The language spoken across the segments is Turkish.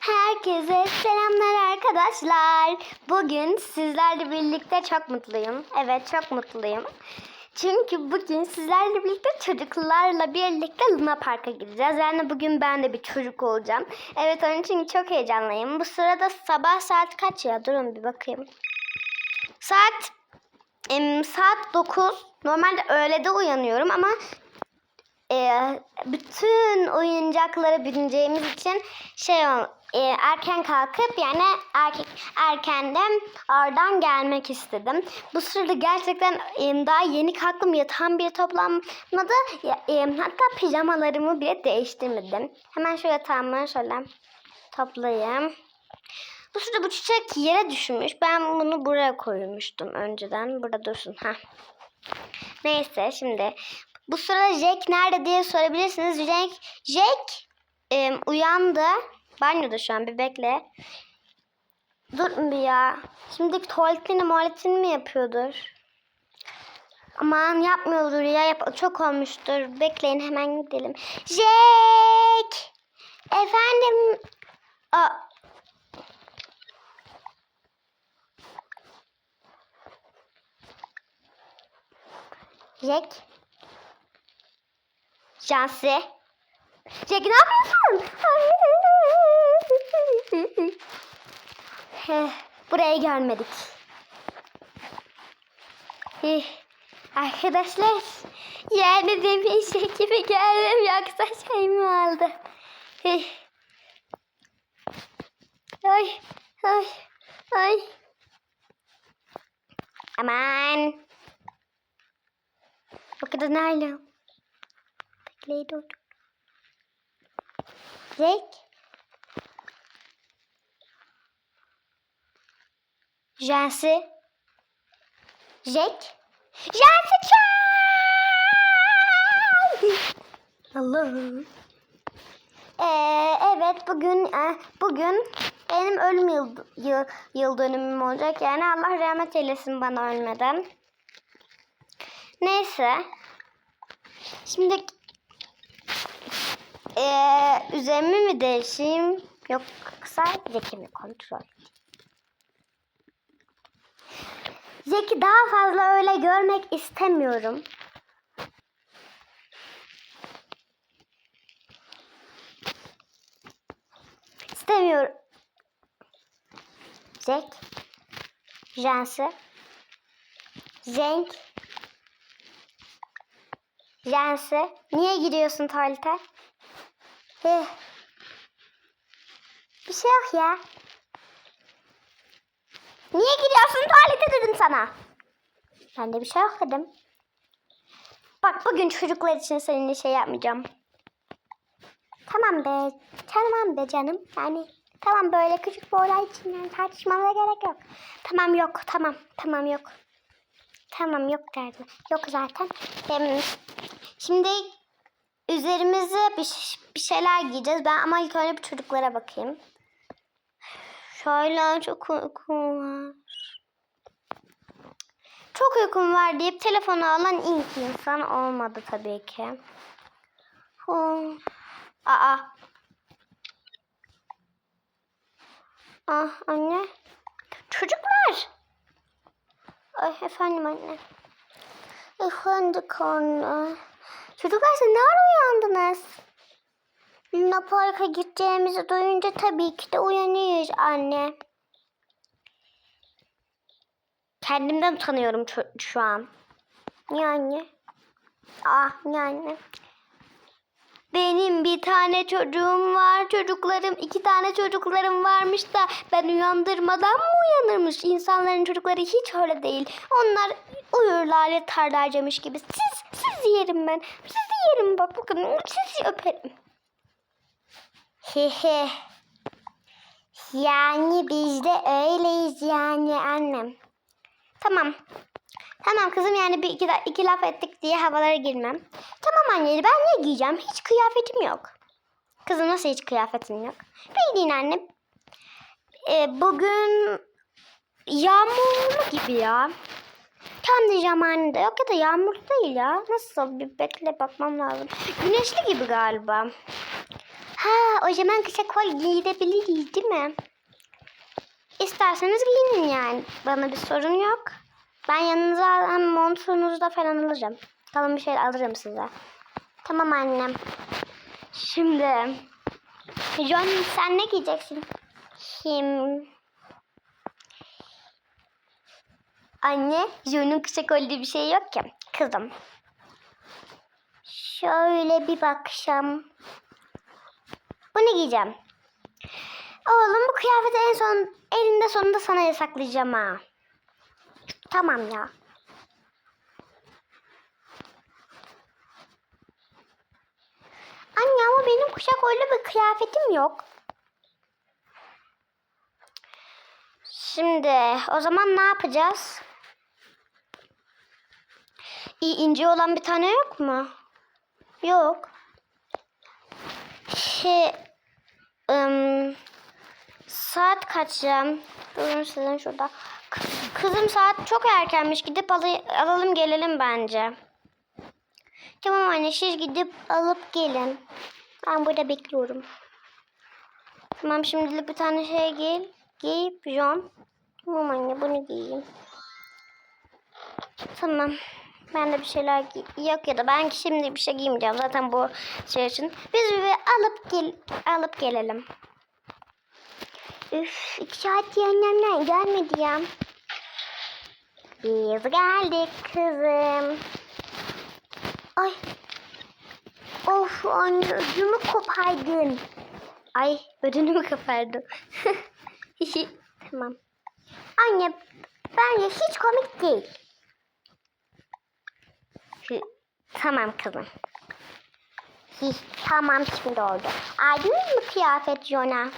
Herkese selamlar arkadaşlar. Bugün sizlerle birlikte çok mutluyum. Evet çok mutluyum. Çünkü bugün sizlerle birlikte çocuklarla birlikte Luna Park'a gideceğiz. Yani bugün ben de bir çocuk olacağım. Evet onun için çok heyecanlıyım. Bu sırada sabah saat kaç ya? Durun bir bakayım. Saat saat 9. Normalde öğlede uyanıyorum ama e, bütün oyuncaklara bineceğimiz için şey e, erken kalkıp yani erkek erkenden oradan gelmek istedim. Bu sırada gerçekten e, daha yeni kalktım yatağım bile toplanmadı. Ya, e, hatta pijamalarımı bile değiştirmedim. Hemen şu yatağımı şöyle toplayayım. Bu sırada bu çiçek yere düşmüş. Ben bunu buraya koymuştum önceden. Burada dursun. ha. Neyse şimdi bu sırada Jack nerede diye sorabilirsiniz. Jack, Jack e, uyandı. Banyoda şu an bir bekle. Dur bir ya. Şimdi tuvaletini muhaletini mi yapıyordur? Aman yapmıyordur ya. Yap çok olmuştur. Bekleyin hemen gidelim. Jack! Efendim? Aa, Jack? Jansi? Jack ne yapıyorsun? Heh, Burayı görmedik. Eh, Arkadaşlar yani de bir şey gibi geldim yoksa şey mi oldu? Ay ay ay. Aman. Bu kadar nerede? Bekleyin dur. Jack. Jansi. Jack. Jansi çay. Allah'ım. Ee, evet bugün e, bugün benim ölüm yıl, yıl, yıl dönümüm olacak. Yani Allah rahmet eylesin bana ölmeden. Neyse. Şimdi eee üzerimi mi değişeyim yoksa Zeki mi kontrol? Zeki daha fazla öyle görmek istemiyorum. İstemiyorum. Zek. Jansı. Zenk. Jansı. Niye giriyorsun tuvalete? Eh. Bir şey yok ya. Niye giriyorsun tuvalete dedim sana. Ben de bir şey yok dedim. Bak bugün çocuklar için seninle şey yapmayacağım. Tamam be. Tamam be canım. Yani tamam böyle küçük bir olay için yani tartışmamıza gerek yok. Tamam yok. Tamam. Tamam yok. Tamam yok derdim. Yok zaten. Şimdi üzerimize bir, bir şeyler giyeceğiz. Ben ama ilk önce bir çocuklara bakayım. Şöyle çok uykum var. Çok uykum var deyip telefonu alan ilk insan olmadı tabii ki. Hu. Aa. Ah anne. Çocuklar. Ay efendim anne. Efendim anne. Çocuklar siz ne ara uyandınız? Luna gideceğimizi duyunca tabii ki de uyanıyoruz anne. Kendimden utanıyorum şu an. Anne? Ah anne? Benim bir tane çocuğum var. Çocuklarım, iki tane çocuklarım varmış da ben uyandırmadan mı uyanırmış? İnsanların çocukları hiç öyle değil. Onlar uyurlar yatarlarcamış gibi. Siz, siz yerim ben. Sizi yerim bak bakın. Sizi öperim. Hehe. Yani biz de öyleyiz yani annem. Tamam. Tamam kızım yani bir iki, iki laf ettik diye havalara girmem. Tamam anne ben ne giyeceğim? Hiç kıyafetim yok. Kızım nasıl hiç kıyafetin yok? Bildiğin anne. e, bugün yağmurlu gibi ya. Tam da zamanında yok ya da yağmurlu değil ya. Nasıl bir bekle bakmam lazım. Güneşli gibi galiba. Ha o zaman kısa kol giyilebiliriz değil mi? İsterseniz giyinin yani. Bana bir sorun yok. Ben yanınıza hem montunuzu da falan alacağım. Kalın bir şey alırım size. Tamam annem. Şimdi John sen ne giyeceksin? Kim? Anne, John'un kısa kollu bir şey yok ki. Kızım. Şöyle bir bakacağım. Bunu giyeceğim. Oğlum bu kıyafeti en son elinde sonunda sana yasaklayacağım ha. Tamam ya. Anne ama benim kuşak öyle bir kıyafetim yok. Şimdi o zaman ne yapacağız? İnce olan bir tane yok mu? Yok. Şey, ım, saat kaç ya? Durun sizin şurada. Kızım saat çok erkenmiş. Gidip alı- alalım gelelim bence. Tamam anne siz gidip alıp gelin. Ben burada bekliyorum. Tamam şimdilik bir tane şey giy. Giy pijon. Tamam anne bunu giyeyim. Tamam. Ben de bir şeyler yok ya da ben şimdi bir şey giymeyeceğim zaten bu şey için. Biz bir alıp gel alıp gelelim. Üf iki saat annemden gelmedi ya. Biz geldik kızım. Ay. Of anne ödümü kopardın. Ay ödümü kopardın. tamam. Anne bence hiç komik değil. Tamam kızım. Tamam şimdi oldu. Aldın mı kıyafet Jona?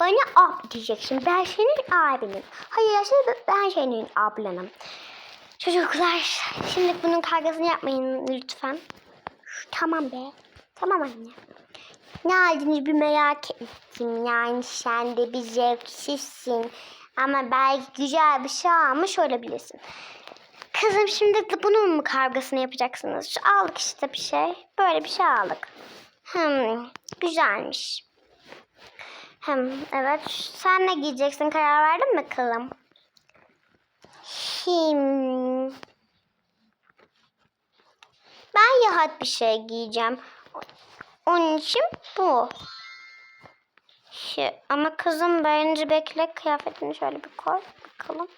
Bana ab diyeceksin. Ben senin abinim. Hayır aslında ben senin ablanım. Çocuklar şimdi bunun kavgasını yapmayın lütfen. Tamam be. Tamam anne. Ne aldığını bir merak ettim. Yani sen de bir zevksizsin. Ama belki güzel bir şey almış olabilirsin. Kızım şimdi de bunun mu kavgasını yapacaksınız? Şu aldık işte bir şey. Böyle bir şey aldık. Hmm, güzelmiş. Hem evet. Sen ne giyeceksin? Karar verdin mi kızım? Hmm. Ben rahat bir şey giyeceğim. Onun için bu. Şey, ama kızım bence bekle kıyafetini şöyle bir koy bakalım.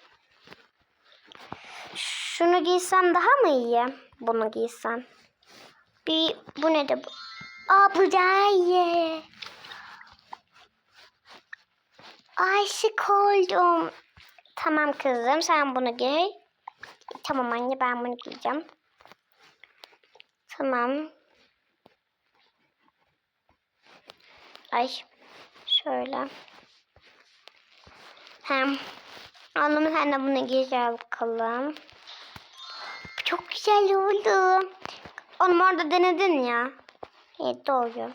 Şunu giysem daha mı iyi? Bunu giysem. Bir bu ne de bu? Aa bu daha iyi. Aşık oldum. Tamam kızım sen bunu giy. Tamam anne ben bunu giyeceğim. Tamam. Ay şöyle. Hem oğlum sen de bunu giy bakalım. Güzel oldu. Oğlum orada denedin ya. Evet doğru.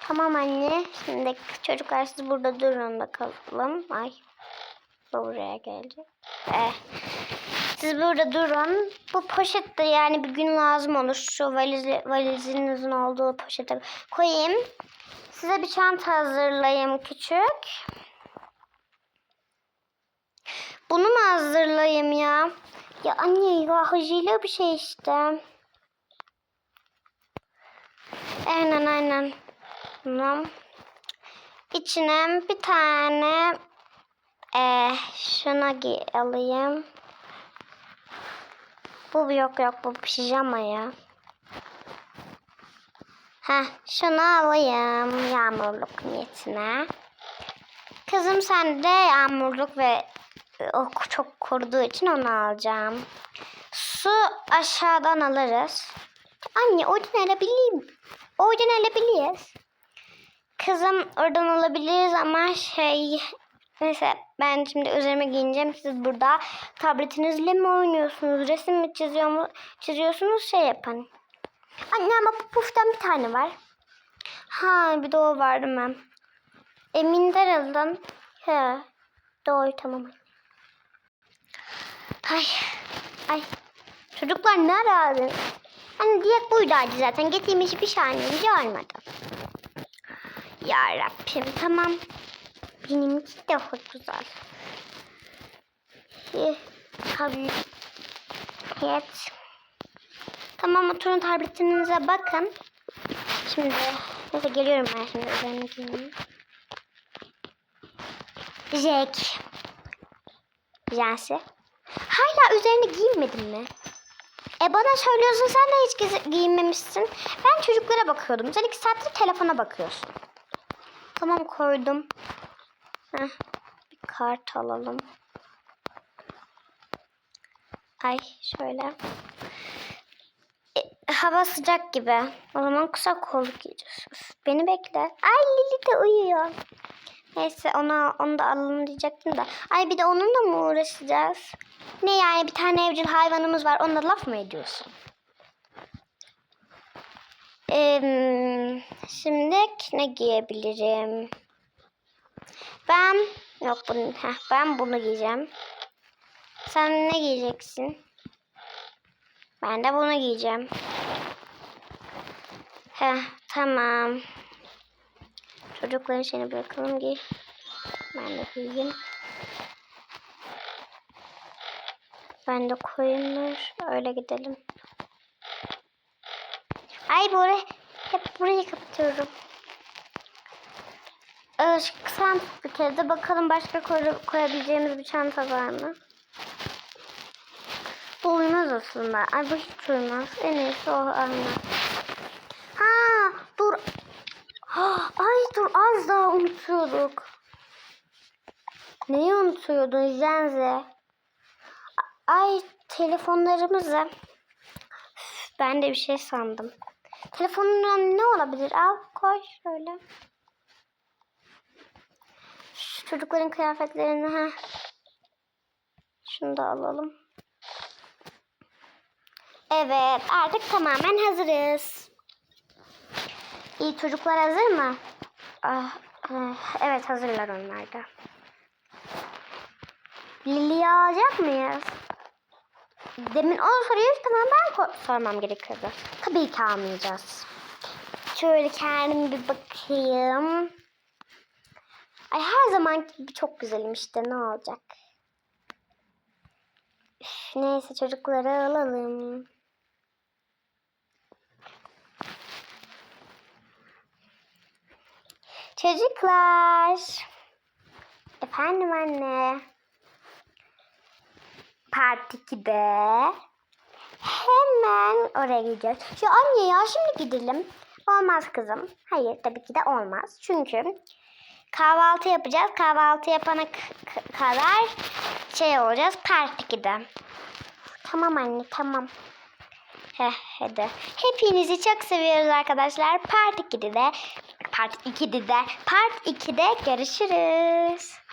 Tamam anne. Şimdi çocuklar siz burada durun bakalım. Ay. Bu buraya gelecek. Eh. Siz burada durun. Bu poşette yani bir gün lazım olur. Şu valizi, valizinizin olduğu poşete koyayım. Size bir çanta hazırlayayım küçük. Bunu mu hazırlayayım ya? Ya anne ya hacıyla bir şey işte. Aynen aynen. Tamam. İçine bir tane eh şuna alayım. Bu yok yok bu pijama ya. Heh şunu alayım yağmurluk niyetine. Kızım sen de yağmurluk ve e, o çok koruduğu için onu alacağım. Su aşağıdan alırız. Anne oradan alabilirim. Oradan alabiliriz. Kızım oradan alabiliriz ama şey Neyse ben şimdi üzerime giyineceğim. Siz burada tabletinizle mi oynuyorsunuz? Resim mi çiziyor mu, çiziyorsunuz? Şey yapın. Anne ama bu puftan bir tane var. Ha bir de o vardı ben. Eminder alın. He. Doğru tamam. Ay. Ay. Çocuklar ne aradın? Hani diyet buydaydı zaten. Getirmiş bir saniyince olmadı. Ya Rabbim tamam. Benimki de çok güzel. Tabii. Evet. Tamam oturun tabletinize bakın. Şimdi neyse geliyorum ben şimdi üzerine giyineyim. Jack. Jensi. Hala üzerine giyinmedin mi? E bana söylüyorsun sen de hiç giy- giyinmemişsin. Ben çocuklara bakıyordum. Sen iki saattir telefona bakıyorsun. Tamam koydum. Heh, bir kart alalım. Ay şöyle. E, hava sıcak gibi. O zaman kısa kolluk giyeceğiz. Beni bekle. Ay Lili de uyuyor. Neyse ona onu da alalım diyecektim de. Ay bir de onunla mı uğraşacağız? Ne yani bir tane evcil hayvanımız var. Onunla laf mı ediyorsun? Ee, şimdi ne giyebilirim? Ben yok bunu heh, ben bunu giyeceğim. Sen ne giyeceksin? Ben de bunu giyeceğim. Heh, tamam. Çocukların şeyini bırakalım giy. Ben de giyeyim. Ben de koyunlar. Öyle gidelim. Ay buraya hep burayı kapatıyorum. Şu kısa bir kere de bakalım başka koy, koyabileceğimiz bir çanta var mı? Bu uymaz aslında. Ay bu hiç uymaz. En iyisi o alma. Ha dur. Ha, Ay dur az daha unutuyorduk. Neyi unutuyordun Jenze? Ay telefonlarımızı. Ben de bir şey sandım. Telefonun ne olabilir? Al koy şöyle. Şu çocukların kıyafetlerini ha. Şunu da alalım. Evet artık tamamen hazırız. İyi çocuklar hazır mı? Ah, ah, evet hazırlar onlar da. Lili'yi alacak mıyız? Demin onu soruyoruz tamam ben ko- sormam gerekiyordu. Tabii ki almayacağız. Şöyle kendim bir bakayım. Ay her zaman gibi çok güzelim işte ne olacak. Üf, neyse çocukları alalım. Çocuklar. Efendim anne. Part 2'de hemen oraya gideceğiz. Ya anne ya şimdi gidelim. Olmaz kızım. Hayır tabii ki de olmaz. Çünkü kahvaltı yapacağız. Kahvaltı yapana kadar şey olacağız. Part 2'de. Tamam anne tamam. Heh, hadi. Hepinizi çok seviyoruz arkadaşlar. Part 2'de de Part 2'de de Part 2'de görüşürüz.